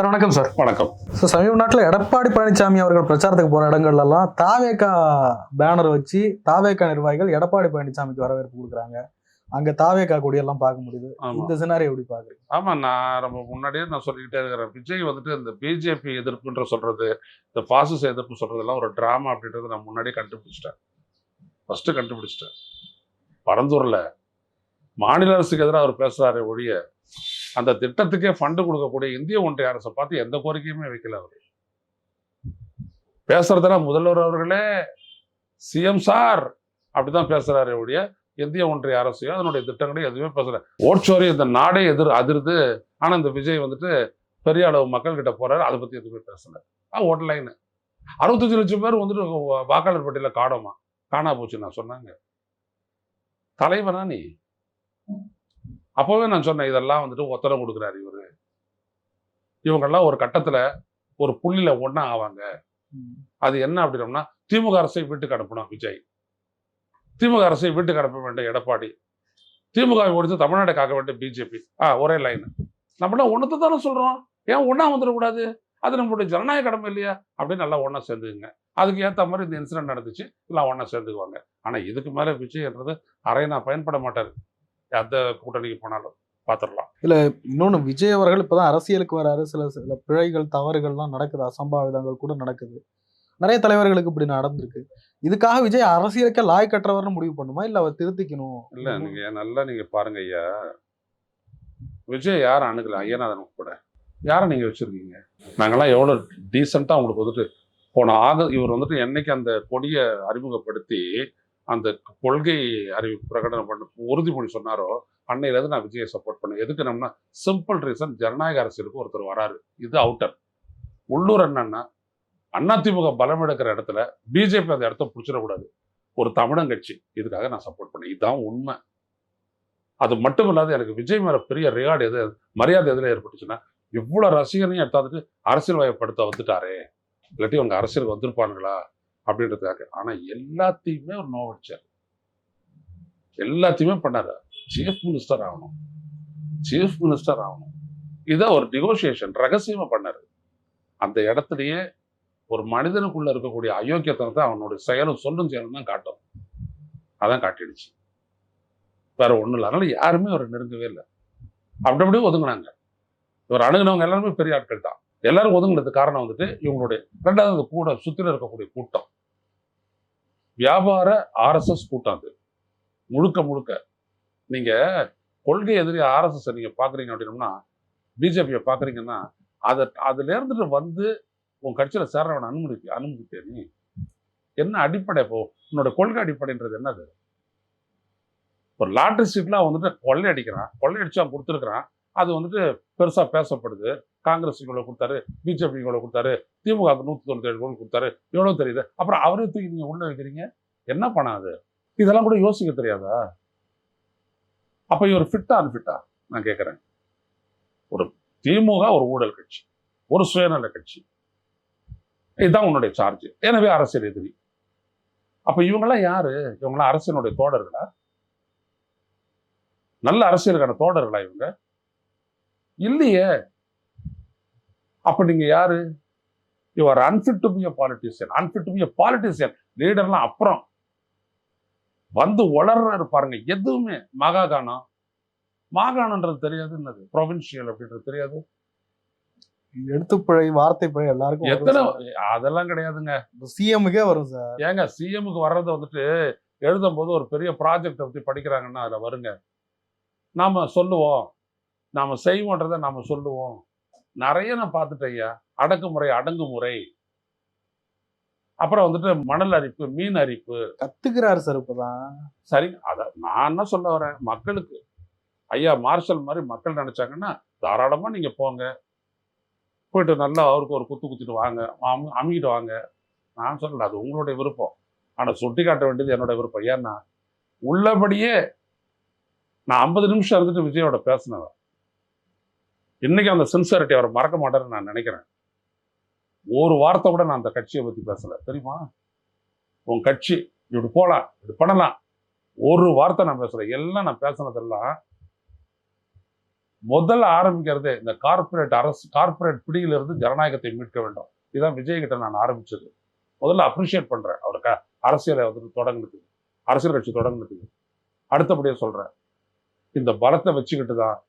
Sir வணக்கம் sir. வணக்கம். Sir சமீப நாட்டில் எடப்பாடி பழனிசாமி அவர்கள் பிரச்சாரத்துக்கு போற இடங்கள்லாம் தாவேக்கா பேனர் வச்சு தாவேக்கா நிர்வாகிகள் எடப்பாடி பழனிசாமிக்கு வரவேற்பு கொடுக்குறாங்க. அங்க தாவேக்கா கொடியெல்லாம் பார்க்க முடியுது. இந்த சினாரி எப்படி பாக்குறீங்க ஆமா நான் ரொம்ப முன்னாடியே நான் சொல்லிக்கிட்டே இருக்கிறேன். விஜய் வந்துட்டு இந்த பிஜேபி எதிர்ப்புன்ற சொல்றது இந்த பாசிச எதிர்ப்பு சொல்றதெல்லாம் ஒரு டிராமா அப்படின்றத நான் முன்னாடியே கண்டுபிடிச்சிட்டேன். ஃபர்ஸ்ட் கண்டுபிடிச்சிட்டேன். பரந்தூர்ல மாநில அரசுக்கு எதிராக அவர் பேசுறாரு ஒழிய அந்த திட்டத்துக்கே ஃபண்டு கொடுக்கக்கூடிய இந்திய ஒன்றிய அரசை பார்த்து எந்த கோரிக்கையுமே வைக்கல அவர். பேசுறதெல்லாம் முதல்வர் அவர்களே சிஎம் சார் அப்படிதான் பேசுறாரு ஒழிய இந்திய ஒன்றிய அரசையும் அதனுடைய திட்டங்களையும் எதுவுமே பேசல. ஓட்சோரி இந்த நாடே எதிர் அதிருது. ஆனா இந்த விஜய் வந்துட்டு பெரிய அளவு மக்கள் கிட்ட போறாரு அதை பத்தி எதுவுமே பேசல. ஆ ஓட் அறுபத்தஞ்சு லட்சம் பேர் வந்துட்டு வாக்காளர் பட்டியல காணோமா? காணா போச்சு நான் சொன்னாங்க. தலைவனா நீ? அப்பவே நான் சொன்னேன் இதெல்லாம் வந்துட்டு ஒத்தனை கொடுக்குறாரு இவரு. இவங்கெல்லாம் ஒரு கட்டத்துல ஒரு புள்ளியில ஒண்ணா ஆவாங்க. அது என்ன அப்படின்னோம்னா திமுக அரசை வீட்டுக்கு அனுப்பணும் விஜய். திமுக அரசை வீட்டுக்கு அனுப்ப வேண்டிய எடப்பாடி. திமுக ஒழித்து தமிழ்நாட்டை காக்க வேண்டிய பிஜேபி. ஆ ஒரே லைன் நம்மளாம் ஒன்றத்தை தானே சொல்றோம். ஏன் ஒண்ணா வந்துடக்கூடாது? அது நம்மளுடைய ஜனநாயக கடமை இல்லையா? அப்படின்னு நல்லா ஒண்ணா சேர்ந்துக்குங்க. அதுக்கு ஏத்த மாதிரி இந்த இன்சிடென்ட் நடந்துச்சு எல்லாம் ஒண்ணா சேர்ந்துக்குவாங்க. ஆனா இதுக்கு மேல விஜய்ன்றது அரைனா பயன்பட மாட்டாரு. எந்த கூட்டணிக்கு போனாலும் பார்த்துடலாம் இன்னொன்னு விஜய் அவர்கள் இப்பதான் அரசியலுக்கு வராரு. சில சில பிழைகள் தவறுகள்லாம் நடக்குது. அசம்பாவிதங்கள் கூட நடக்குது. நிறைய தலைவர்களுக்கு இப்படி நடந்திருக்கு. இதுக்காக விஜய் அரசியலுக்கே லாய் கற்றவர்னு முடிவு பண்ணுமா? இல்ல அவர் திருத்திக்கணும்? இல்ல நீங்க நல்லா நீங்க பாருங்க ஐயா. விஜய் யார் அணுகல? ஐயநாதன் கூட யாரை நீங்க வச்சிருக்கீங்க? நாங்கெல்லாம் எவ்வளவு டீசெண்டா உங்களுக்கு வந்துட்டு போன ஆக இவர் வந்துட்டு என்னைக்கு அந்த கொடியை அறிமுகப்படுத்தி அந்த கொள்கை அறிவிப்பு பிரகடனம் பண்ண உறுதிமொழி சொன்னாரோ அன்னையில இருந்து நான் விஜயை சப்போர்ட் பண்ணேன். எதுக்கு நம்மனா சிம்பிள் ரீசன் ஜனநாயக அரசியலுக்கு ஒருத்தர் வராரு. இது அவுட்டர் உள்ளூர் என்னன்னா அதிமுக பலம் எடுக்கிற இடத்துல பிஜேபி அந்த இடத்த பிடிச்சிடக்கூடாது. ஒரு தமிழன் கட்சி இதுக்காக நான் சப்போர்ட் பண்ணேன். இதுதான் உண்மை. அது மட்டும் இல்லாத எனக்கு விஜய் மேல பெரிய ரிகார்டு எது மரியாதை எதுல ஏற்பட்டுச்சுன்னா இவ்வளவு ரசிகனையும் எடுத்தாந்துட்டு அரசியல் வயப்படுத்த வந்துட்டாரே. இல்லாட்டி அவங்க அரசியலுக்கு வந்திருப்பானுங்களா? அப்படின்றதுக்காக. ஆனா எல்லாத்தையுமே ஒரு நோவடிச்சார் எல்லாத்தையுமே பண்ணாரு. சீஃப் மினிஸ்டர் ஆகணும். சீஃப் மினிஸ்டர் ஆகணும். இதை ஒரு நெகோசியேஷன் ரகசியமா பண்ணாரு. அந்த இடத்துலயே ஒரு மனிதனுக்குள்ள இருக்கக்கூடிய அயோக்கியத்தனத்தை அவனுடைய செயலும் சொல்லும் செயலும் தான் காட்டும். அதான் காட்டிடுச்சு. வேற ஒண்ணும் இல்லை. அதனால யாருமே அவரை நெருங்கவே இல்லை. அப்படி அப்படியே ஒதுங்குனாங்க. இவர் அணுகுனவங்க எல்லாருமே பெரிய ஆட்கள் தான். எல்லாரும் ஒதுங்குனதுக்கு காரணம் வந்துட்டு இவங்களுடைய ரெண்டாவது கூட சுத்தில இருக்கக்கூடிய கூட்டம். வியாபார ஆர்எஸ்எஸ் கூட்டம் அது முழுக்க முழுக்க. நீங்கள் கொள்கை எதிரி ஆர்எஸ்எஸ் நீங்கள் பார்க்குறீங்க அப்படின்னோம்னா பிஜேபியை பார்க்குறீங்கன்னா அதை அதுலேருந்துட்டு வந்து உன் கட்சியில் சேர்றவன் அனுமதி அனுமதிப்பே நீ என்ன அடிப்படை இப்போ உன்னோட கொள்கை அடிப்படைன்றது என்னது? இப்போ லாட்ரி சீட்லாம் வந்துட்டு கொள்ளை அடிக்கிறான். கொள்ளை அடிச்சு அவன் கொடுத்துருக்குறான். அது வந்துட்டு பெருசா பேசப்படுது. காங்கிரஸ் இவ்வளோ கொடுத்தாரு பிஜேபி இவ்வளோ கொடுத்தாரு திமுக நூத்தி தொண்ணூத்தேழு கோடி கொடுத்தாரு எவ்வளோ தெரியுது. அப்புறம் அவரே தூக்கி நீங்க உள்ள வைக்கிறீங்க? என்ன பண்ணாது இதெல்லாம் கூட யோசிக்க தெரியாதா? அப்ப இவர் ஃபிட்டா அன்ஃபிட்டா நான் கேட்கிறேன் ஒரு திமுக ஒரு ஊழல் கட்சி ஒரு சுயநல கட்சி. இதுதான் உன்னுடைய சார்ஜ் எனவே அரசியல் எதிரி. அப்ப இவங்கெல்லாம் யாரு? இவங்களாம் அரசியலுடைய தோழர்களா? நல்ல அரசியலுக்கான தோழர்களா இவங்க? இல்லையே. அப்ப நீங்க யாரு? Your unfit to be a politician unfit to be a politician லீடர்லாம் அப்புறம். வந்து வளர்றாரு பாருங்க. எதுவுமே. மகாகானம் மாகாணன்றது தெரியாது. என்னது? ப்ரொவின்சியல் அப்படின்றது தெரியாது. எழுத்துப்பிழை வார்த்தை பிழை எல்லாருக்கும் எத்தனை அதெல்லாம் கிடையாதுங்க. சிஎம்முக்கே வரும் சார். ஏங்க சிஎம்முக்கு வர்றதை வந்துட்டு எழுதும் போது ஒரு பெரிய ப்ராஜெக்டை பத்தி படிக்கிறாங்கன்னா அதுல வருங்க. நாம சொல்லுவோம். நாம செய்வோன்றதை நாம சொல்லுவோம். நிறைய நான் பார்த்துட்டேன் ஐயா. அடக்குமுறை அடங்குமுறை. அப்புறம் வந்துட்டு மணல் அரிப்பு மீன் அரிப்பு. கத்துக்கிறாரு சார் இப்பதான் சரி அத நான் என்ன சொல்ல வரேன்? மக்களுக்கு. ஐயா மார்ஷல் மாதிரி மக்கள் நினைச்சாங்கன்னா தாராளமா நீங்க போங்க. போயிட்டு நல்லா அவருக்கு ஒரு குத்து குத்திட்டு வாங்க. அமு- அமுக்கிட்டு வாங்க. நான் சொல்லல அது உங்களுடைய விருப்பம். ஆனா சுட்டி காட்ட வேண்டியது என்னோட விருப்பம். ஏன்னா உள்ளபடியே நான் ஐம்பது நிமிஷம் இருந்துட்டு விஜயோட பேசினவன் இன்னைக்கு அந்த சின்சியரிட்டி அவரை மறக்க மாட்டேன்னு நான் நினைக்கிறேன். ஒரு வார்த்தை கூட நான் அந்த கட்சியை பத்தி பேசல. தெரியுமா? உன் கட்சி இப்படி போகலாம் இப்படி பண்ணலாம். ஒரு வார்த்தை நான் பேசலை. எல்லாம் நான் பேசினதெல்லாம் முதல்ல ஆரம்பிக்கிறதே இந்த கார்ப்பரேட் அரசு கார்ப்பரேட் பிடியிலிருந்து ஜனநாயகத்தை மீட்க வேண்டும். இதுதான் விஜய் கிட்ட நான் ஆரம்பிச்சது. முதல்ல அப்ரிஷியேட் பண்றேன். க அரசியலை வந்து தொடங்குனதுக்கு. அரசியல் கட்சி தொடங்குனதுக்கு. அடுத்தபடியா சொல்றேன். இந்த பலத்தை வச்சுக்கிட்டு தான்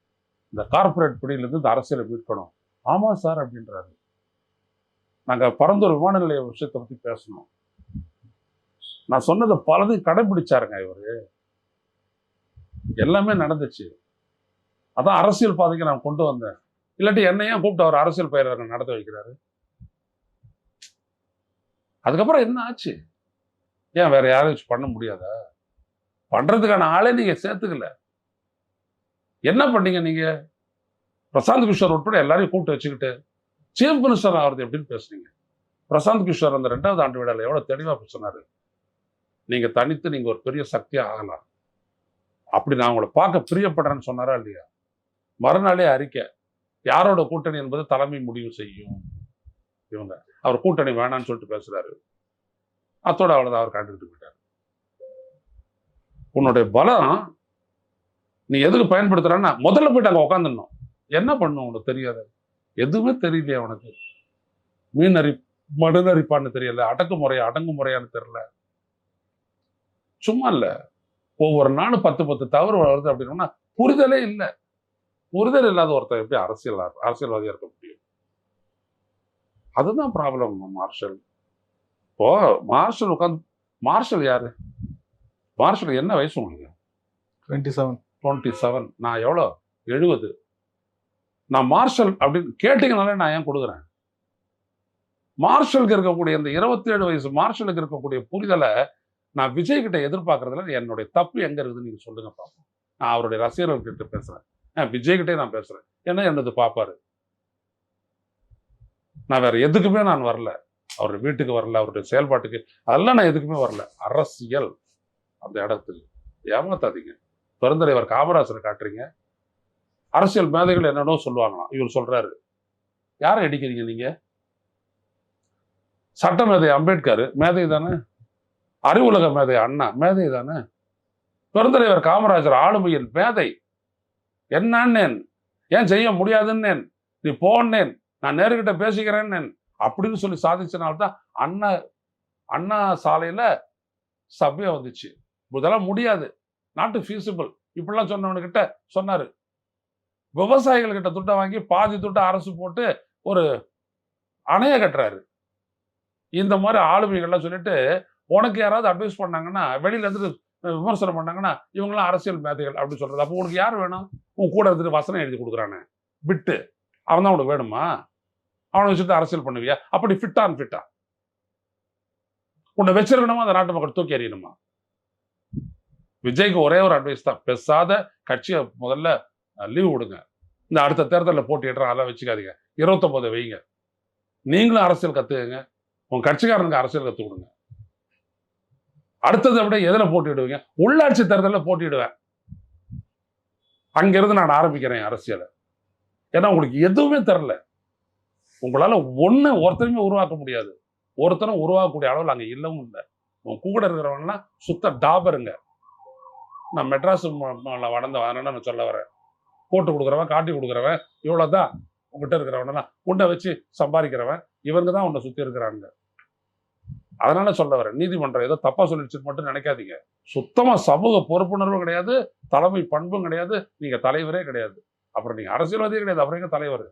இந்த கார்ப்பரேட் பிடியிலிருந்து இந்த அரசியலை மீட்கணும். ஆமாம் சார் அப்படின்றாரு. நாங்கள் பரந்தூர் விமான நிலைய விஷயத்தை பற்றி பேசணும். நான் சொன்னதை பலதையும் கடைபிடிச்சாருங்க இவரு. எல்லாமே நடந்துச்சு. அதான் அரசியல் பாதைக்கு நான் கொண்டு வந்தேன். இல்லாட்டி என்னையும் கூப்பிட்டு அவர் அரசியல் பயிரர்கள் நடத்த வைக்கிறாரு? அதுக்கப்புறம் என்ன ஆச்சு? ஏன் வேற யாரும் பண்ண முடியாதா? பண்றதுக்கான ஆளே நீங்க சேர்த்துக்கல. என்ன பண்ணீங்க நீங்க? பிரசாந்த் கிஷோர் உட்பட எல்லாரையும் கூப்பிட்டு வச்சுக்கிட்டு சீஃப் மினிஸ்டர் ஆகிறது எப்படின்னு பேசுறீங்க. பிரசாந்த் கிஷோர் அந்த ரெண்டாவது ஆண்டு விழாவில் எவ்வளவு தெளிவாக பேசினாரு. நீங்க தனித்து நீங்க ஒரு பெரிய சக்தியா ஆகலாம். அப்படி நான் உங்களை பார்க்க பிரியப்படுறேன்னு சொன்னாரா இல்லையா? மறுநாளே அறிக்கை. யாரோட கூட்டணி என்பது தலைமை முடிவு செய்யும். இவங்க. அவர் கூட்டணி வேணாம்னு சொல்லிட்டு பேசுறாரு. அத்தோட அவ்வளோதான் அவர் கண்டுக்கிட்டு போயிட்டார். உன்னுடைய பலம் நீ எதுக்கு பயன்படுத்துறான்னா முதல்ல போயிட்டு அங்க உட்காந்துடணும் என்ன பண்ணும் உனக்கு தெரியாது. எதுவுமே தெரியலையே உனக்கு. மீனறி மடுநரிப்பான்னு தெரியல அடக்குமுறையா அடங்குமுறையான்னு தெரியல. சும்மா இல்ல. ஒவ்வொரு நாளும் பத்து பத்து தவறு வருது அப்படின்னா புரிதலே இல்லை. புரிதல் இல்லாத ஒருத்தர் எப்படி அரசியல் அரசியல்வாதியாக இருக்க முடியும்? அதுதான் ப்ராப்ளம் மார்ஷல். இப்போ மார்ஷல் உட்காந்து மார்ஷல் யாரு? மார்ஷல் என்ன வயசு உங்களுக்கு? டுவெண்ட்டி செவன் டுவெண்ட்டி செவன் நான் எவ்வளோ? எழுபது நான் மார்ஷல் அப்படின்னு கேட்டிங்கனாலே நான் ஏன் கொடுக்குறேன்? மார்ஷலுக்கு இருக்கக்கூடிய இந்த இருபத்தி ஏழு வயசு மார்ஷலுக்கு இருக்கக்கூடிய புரிதலை நான் விஜய் கிட்ட எதிர்பார்க்கறதுல என்னுடைய தப்பு எங்க இருக்குதுன்னு நீங்க சொல்லுங்க பார்ப்போம் நான் அவருடைய ரசிகர்கள் கிட்ட பேசுறேன். ஆ, விஜய் கிட்டே நான் பேசுறேன். ஏன்னா என்னது பாப்பாரு? நான் வேற எதுக்குமே நான் வரல. அவருடைய வீட்டுக்கு வரல அவருடைய செயல்பாட்டுக்கு அதெல்லாம் நான் எதுக்குமே வரல. அரசியல். அந்த இடத்துக்கு ஏமாத்தாதீங்க. பெருந்தலைவர் காமராஜரை காட்டுறீங்க. அரசியல் மேதைகள் என்னென்னோ சொல்லுவாங்களாம். இவர் சொல்றாரு. யாரை அடிக்கிறீங்க நீங்க? சட்ட மேதை அம்பேத்கர். மேதை தானே? அறிவுலக மேதை அண்ணா. மேதை தானே? பெருந்தலைவர் காமராஜர் ஆளுமையில் மேதை. என்னன்னேன்? ஏன் செய்ய முடியாதுன்னேன்? நீ போன்னேன். நான் நேருக்கிட்ட பேசிக்கிறேன்னேன். அப்படின்னு சொல்லி சாதிச்சனால்தான் அண்ணா அண்ணா சாலையில சபையா வந்துச்சு. இதெல்லாம் முடியாது. நாட்டு ஃபீஸிபிள் இப்படிலாம் சொன்னவனுக்கிட்ட சொன்னாரு. விவசாயிகள் கிட்ட துட்டை வாங்கி பாதி துட்டை அரசு போட்டு ஒரு அணையை கட்டுறாரு. இந்த மாதிரி ஆளுமைகள்லாம் சொல்லிட்டு உனக்கு யாராவது அட்வைஸ் பண்ணாங்கன்னா வெளியில இருந்து விமர்சனம் பண்ணாங்கன்னா இவங்களாம் அரசியல் மேதைகள் அப்படின்னு சொல்றது. அப்போ உனக்கு யார் வேணும்? உன் கூட இருந்துட்டு வசனம் எழுதி கொடுக்குறானே. விட்டு. அவன் தான் உனக்கு வேணுமா? அவனை வச்சுட்டு அரசியல் பண்ணுவியா? அப்படி ஃபிட்டான் ஃபிட்டா உன்னை வச்சிருக்கணுமா? அந்த நாட்டு மக்கள் தூக்கி எறியணுமா? விஜய்க்கு ஒரே ஒரு அட்வைஸ் தான். பெசாத கட்சியை முதல்ல லீவ் விடுங்க. இந்த அடுத்த தேர்தலில் போட்டிடுறோம் அதெல்லாம் வச்சுக்காதீங்க. இருபத்தொன்பது வைங்க. நீங்களும் அரசியல் கத்துக்கங்க. உங்க கட்சிக்காரனுக்கு அரசியல் கற்றுக் கொடுங்க. அடுத்ததை விட எதில் போட்டிடுவீங்க உள்ளாட்சி தேர்தலில் போட்டிடுவேன் அங்கேருந்து நான் ஆரம்பிக்கிறேன் அரசியலை. ஏன்னா உங்களுக்கு எதுவுமே தெரில. உங்களால ஒண்ணு ஒருத்தருமே உருவாக்க முடியாது. ஒருத்தரும் உருவாக்கக்கூடிய அளவில் அங்க இல்லவும் இல்லை. உன் கூட இருக்கிறவங்கலாம் சுத்த டாபருங்க. நான் மெட்ராஸ் ம- வளர்ந்த அதனால நான் சொல்ல வரேன் போட்டு கொடுக்குறவன் காட்டி கொடுக்குறவன் இவ்வளவுதான். உங்ககிட்ட இருக்கிறவனா உன்னை வச்சு சம்பாதிக்கிறவன் இவங்க தான் உன்னை சுத்தி இருக்கிறாங்க அதனால சொல்ல வரேன் நீதிமன்றம் ஏதோ தப்பா சொல்லிடுச்சுன்னு மட்டும் நினைக்காதீங்க. சுத்தமா சமூக பொறுப்புணர்வும் கிடையாது தலைமை பண்பும் கிடையாது நீங்க தலைவரே கிடையாது. அப்புறம் நீங்க அரசியல்வாதியே கிடையாது அப்புறம் எங்க தலைவர்?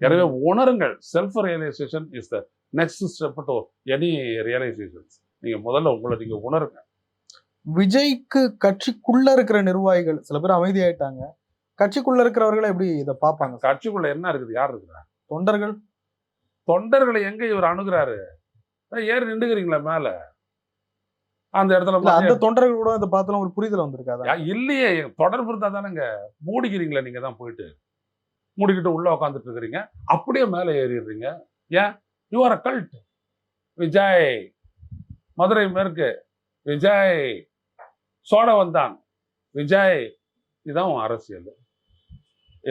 எனவே உணருங்கள். Self realisation is the next step to any realisations நீங்க முதல்ல உங்களை நீங்க உணருங்க. விஜய்க்கு கட்சிக்குள்ள இருக்கிற நிர்வாகிகள் சில பேர் அமைதியாயிட்டாங்க. கட்சிக்குள்ள இருக்கிறவர்களை எப்படி இதை பார்ப்பாங்க? கட்சிக்குள்ள என்ன இருக்குது? யார் இருக்கிறா தொண்டர்கள். தொண்டர்களை எங்க இவர் அணுகுறாரு? ஏறி நின்றுக்கிறீங்களா மேல? அந்த இடத்துல அந்த தொண்டர்கள் கூட இதை பார்த்தலாம் ஒரு புரிதல் வந்திருக்காதா? இல்லையே. தொடர்பு இருந்தா தானேங்க. மூடிக்கிறீங்களா நீங்க தான் போயிட்டு. மூடிக்கிட்டு உள்ள உட்காந்துட்டு இருக்கிறீங்க. அப்படியே மேலே ஏறிடுறீங்க. ஏன்? You are a cult Vijay. Madurai மேற்கு. விஜய். சோழ வந்தான் விஜய் இதுதான் உன் அரசியல்.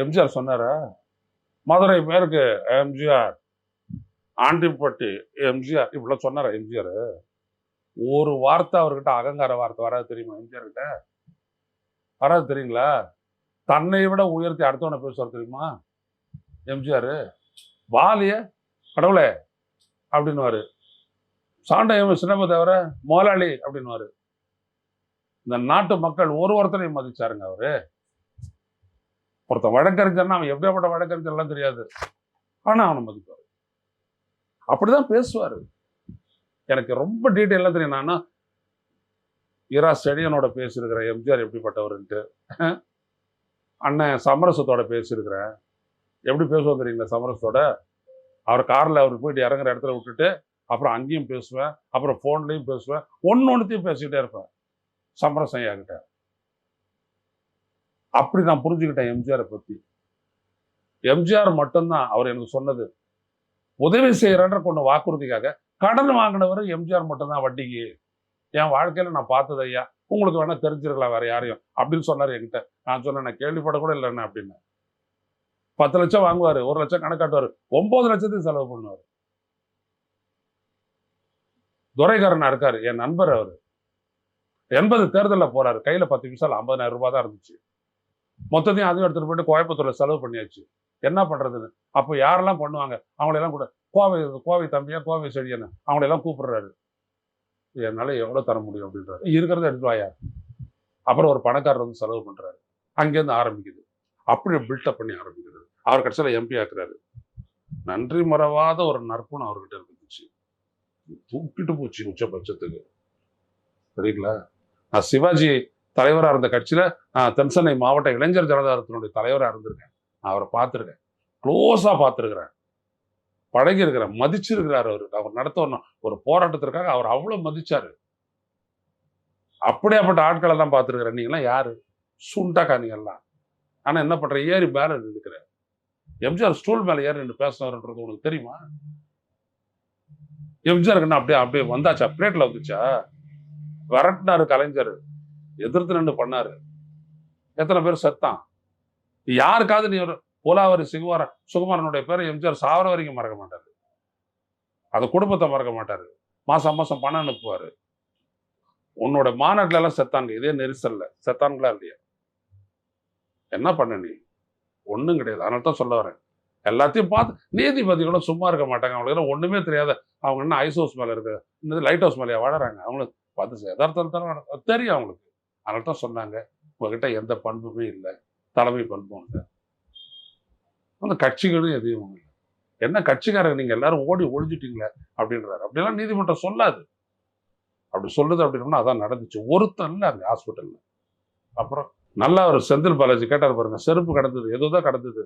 எம்ஜிஆர் சொன்னாரா? மதுரை பேருக்கு எம்ஜிஆர் ஆண்டிப்பட்டி எம்ஜிஆர் இப்படிலாம் சொன்னாரா எம்ஜிஆர்? ஒரு வார்த்தை அவர்கிட்ட அகங்கார வார்த்தை வராது தெரியுமா எம்ஜிஆர் கிட்ட வராது தெரியுங்களா? தன்னை விட உயர்த்தி அடுத்தவனை பேசுவார் தெரியுமா? எம்ஜிஆர் வாலிய கடவுளே அப்படின்னுவாரு. சாண்டையம் சின்னப்ப தவிர முதலாளி அப்படின்னுவார். இந்த நாட்டு மக்கள் ஒரு ஒருத்தரையும் மதிச்சாருங்க அவரு. ஒருத்தன் வழக்கறிஞர்னா அவன் எப்படியாப்பட்ட வழக்கறிஞர் எல்லாம் தெரியாது. ஆனா அவனை மதிப்பாரு. அப்படிதான் பேசுவாரு. எனக்கு ரொம்ப டீட்டெயிலாக தெரியும். நான் இரா செடியனோட பேசியிருக்கிறேன். எம்ஜிஆர் எப்படிப்பட்டவருன்ட்டு. அண்ணன் சமரசத்தோட பேசியிருக்கிறேன். எப்படி பேசுவோம் தெரியுங்களா சமரசத்தோட? அவர் காரில் அவர் போயிட்டு இறங்குற இடத்துல விட்டுட்டு அப்புறம் அங்கேயும் பேசுவேன் அப்புறம் ஃபோன்லேயும் பேசுவேன் ஒன்று ஒன்றுத்தையும் பேசிக்கிட்டே இருப்பேன். சமரசம் ஐயா கிட்ட அப்படி நான் புரிஞ்சுக்கிட்டேன் எம்ஜிஆரை பற்றி எம்ஜிஆர் மட்டும்தான் அவர் எனக்கு சொன்னது. உதவி செய்கிறன்ற கொண்ட வாக்குறுதிக்காக கடன் வாங்கினவர் எம்ஜிஆர் மட்டும்தான் வட்டிக்கு. என் வாழ்க்கையில நான் பார்த்தது ஐயா. உங்களுக்கு வேணா தெரிஞ்சிருக்கலாம் வேற யாரையும் அப்படின்னு சொன்னார் என்கிட்ட. நான் சொன்னேன் நான் கேள்விப்படக்கூட இல்லைண்ணே அப்படின்னு. பத்து லட்சம் வாங்குவாரு ஒரு லட்சம் கணக்காட்டுவாரு ஒன்பது லட்சத்தையும் செலவு பண்ணுவார். துரைகரனா இருக்கார் என் நண்பர் அவர். எண்பது தேர்தலில் போறாரு. கையில பத்து நிமிஷம் ஐம்பதாயிரம் ரூபாய் தான் இருந்துச்சு. மொத்தத்தையும் அதையும் எடுத்துகிட்டு போயிட்டு கோயம்புத்தூர்ல செலவு பண்ணியாச்சு. என்ன பண்றதுன்னு? அப்போ யாரெல்லாம் பண்ணுவாங்க? அவங்களெல்லாம் கூட கோவை கோவை தம்பியா கோவை செடியன்னு அவங்களெல்லாம் கூப்பிடுறாரு. என்னால் எவ்வளோ தர முடியும் அப்படின்றாரு. இருக்கிறத எடுத்து வாயா. அப்புறம் ஒரு பணக்காரர் வந்து செலவு பண்ணுறாரு அங்கேருந்து ஆரம்பிக்குது. அப்படி பில்டப் பண்ணி ஆரம்பிக்கிறது அவர் கடைசியில் எம்பி ஆக்குறாரு. நன்றி மறவாத ஒரு நற்புணம் அவர்கிட்ட இருந்துச்சு. தூக்கிட்டு போச்சு உச்சபட்சத்துக்கு. சரிங்களா நான் சிவாஜி தலைவரா இருந்த கட்சியில நான் தென்சென்னை மாவட்ட இளைஞர் ஜனதாரத்தினுடைய தலைவரா இருந்திருக்கேன். நான் அவரை பார்த்துருக்கேன். க்ளோஸா பார்த்துருக்குறேன். பழகி இருக்கிறேன் மதிச்சிருக்கிறார் அவர். அவர் நடத்தணும் ஒரு போராட்டத்திற்காக அவர் அவ்வளவு மதிச்சாரு. அப்படியாப்பட்ட ஆட்களை தான் பார்த்துருக்குறேன். நீங்களாம் யாரு? சுண்டாக்கா நீங்கள்லாம். ஆனா என்ன பண்ணுற ஏறி மேலே நின்றுக்கிற எம்ஜிஆர் ஸ்டூல் மேல ஏறி நின்று பேசினார்ன்றது உனக்கு தெரியுமா? எம்ஜிஆருக்கு என்ன அப்படியே அப்படியே வந்தாச்சா? பிளேட்ல வந்துச்சா? விரட்டினாரு கலைஞர். எதிர்த்து நின்று பண்ணாரு. எத்தனை பேர் செத்தான். யாருக்காவது நீ ஒரு போலாவரி சிகுவார சுகுமாரனுடைய பேரை எம்ஜிஆர் சாவர வரைக்கும் மறக்க மாட்டாரு. அந்த குடும்பத்தை மறக்க மாட்டாரு. மாசம் மாசம் பணம் அனுப்புவாரு. உன்னோட மாநாட்டில எல்லாம் செத்தாங்க இதே நெரிசல்ல. செத்தான்களா இல்லையா? என்ன பண்ண நீ? ஒண்ணும் கிடையாது. அதனால தான் சொல்ல வரேன். எல்லாத்தையும் பார்த்து நீதிபதிகளும் சும்மா இருக்க மாட்டாங்க. அவங்களுக்கு எல்லாம் ஒண்ணுமே தெரியாத. அவங்க என்ன ஐஸ் ஹவுஸ் மேல இருக்கு இந்த லைட் ஹவுஸ் மேலேயே வாழறாங்க? அவங்களுக்கு பார்த்து யதார்த்தம் தானே தெரியும் அவங்களுக்கு. அதனால தான் சொன்னாங்க. உங்ககிட்ட எந்த பண்புமே இல்லை. தலைமை பண்பும் இல்லை. அந்த கட்சிகளும் எதுவும் இல்லை. என்ன கட்சிக்காரங்க நீங்க எல்லாரும் ஓடி ஒழிஞ்சிட்டீங்களே அப்படின்றாரு. அப்படிலாம் நீதிமன்றம் சொல்லாது. அப்படி சொல்லுது அப்படின்னா அதான் நடந்துச்சு. ஒருத்தன் இல்லை அங்கே ஹாஸ்பிட்டல்ல அப்புறம் நல்லா ஒரு செந்தில் பாலாஜி கேட்டார் பாருங்க செருப்பு கடந்தது ஏதோ தான் கடந்தது.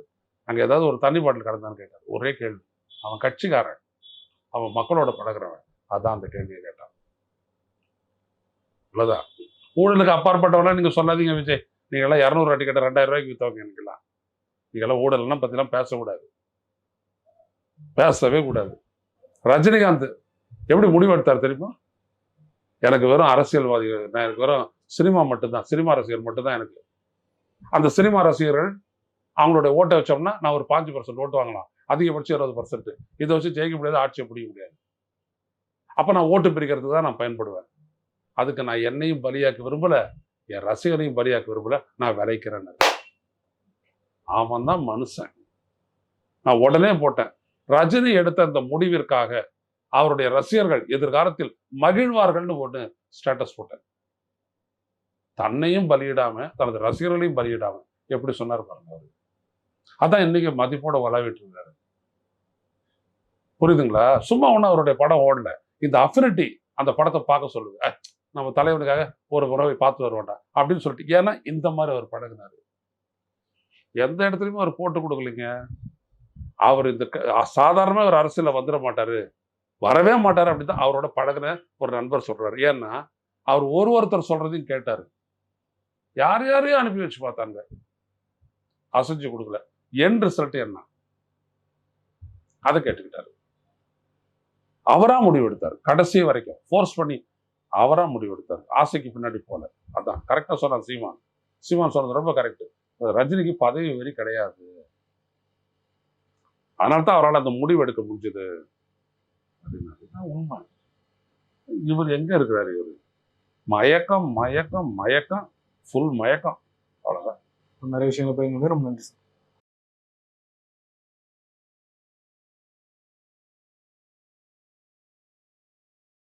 அங்கே ஏதாவது ஒரு தண்ணி பாட்டில் கடந்தான்னு கேட்டார். ஒரே கேள்வி. அவன் கட்சிக்காரன். அவன் மக்களோட பழகிறவன். அதான் அந்த கேள்வியை கேட்டான் அவ்வளோதான் ஊழலுக்கு அப்பாற்பட்டவெல்லாம் நீங்க சொல்லாதீங்க விஜய். நீங்கள் எல்லாம் இரநூறு வாட்டி ரெண்டாயிரம் ரூபாய்க்கு விற்றவங்க எனக்குலாம் நீங்களாம் ஊழல்லாம் பற்றிலாம் பேசக்கூடாது. பேசவே கூடாது. ரஜினிகாந்த் எப்படி முடிவெடுத்தார் தெரியுமா? எனக்கு வெறும் அரசியல்வாதிகள் நான் எனக்கு வெறும் சினிமா மட்டும்தான். சினிமா ரசிகர் மட்டும்தான் எனக்கு. அந்த சினிமா ரசிகர்கள் அவங்களோட ஓட்டை வச்சோம்னா நான் ஒரு பாஞ்சு பர்சன்ட் ஓட்டு வாங்கலாம். அதிகபட்சம் இருபது பர்சன்ட் இதை வச்சு ஜெயிக்க முடியாது ஆட்சியை பிடிக்க முடியாது. அப்போ நான் ஓட்டு பிரிக்கிறதுக்கு தான் நான் பயன்படுவேன். அதுக்கு நான் என்னையும் பலியாக்க விரும்பல என் ரசிகனையும் பலியாக்க விரும்பல நான் விளைக்கிறேன்னு. அவன் தான் மனுஷன். நான் உடனே போட்டேன். ரஜினி எடுத்த அந்த முடிவிற்காக அவருடைய ரசிகர்கள் எதிர்காலத்தில் மகிழ்வார்கள்னு ஒன்று ஸ்டேட்டஸ் போட்டேன். தன்னையும் பலியிடாம தனது ரசிகர்களையும் பலியிடாம எப்படி சொன்னார் பாருங்க அவர். அதான் இன்னைக்கு மதிப்போட வளவிட்டு இருக்காரு புரியுதுங்களா? சும்மா ஒன்றும் அவருடைய படம் ஓடல. இந்த அஃபினிட்டி அந்த படத்தை பார்க்க சொல்லுது. நம்ம தலைவனுக்காக ஒரு முறை பார்த்து வருவோம்டா அப்படின்னு சொல்லிட்டு ஏன்னா இந்த மாதிரி அவர் பழகுனாரு. எந்த இடத்துலையுமே அவர் போட்டு கொடுக்கலைங்க. அவர் இந்த க- சாதாரணமா ஒரு அரசியல்ல வந்துட மாட்டாரு. வரவே மாட்டாரு அப்படின்னு தான் அவரோட பழகுன ஒரு நண்பர் சொல்றாரு. ஏன்னா அவர் ஒரு ஒருத்தர் சொல்றதையும் கேட்டாரு. யார் யாரையும் அனுப்பி வச்சு பார்த்தாங்க. அசைஞ்சு கொடுக்கல. என் ரிசல்ட் என்ன அதை கேட்டுக்கிட்டாரு. அவரா முடிவெடுத்தார் கடைசி வரைக்கும் ஃபோர்ஸ் பண்ணி அவரா முடிவெடுத்தார். ஆசைக்கு பின்னாடி போல. அதான் கரெக்டா சொன்னார் சீமான். சீமான் சொன்னது ரொம்ப கரெக்ட் ரஜினிக்கு பதவி வெறி கிடையாது. அதனால தான் அவரால் அந்த முடிவு எடுக்க முடிஞ்சது. அப்படின்னா. உண்மை. இவர் எங்க இருக்கிறாரு இவர்? மயக்கம் மயக்கம் மயக்கம். ஃபுல் மயக்கம். அவ்வளவுதான். நிறைய விஷயங்களை பகிர்ந்து ரொம்ப நன்றி சார்.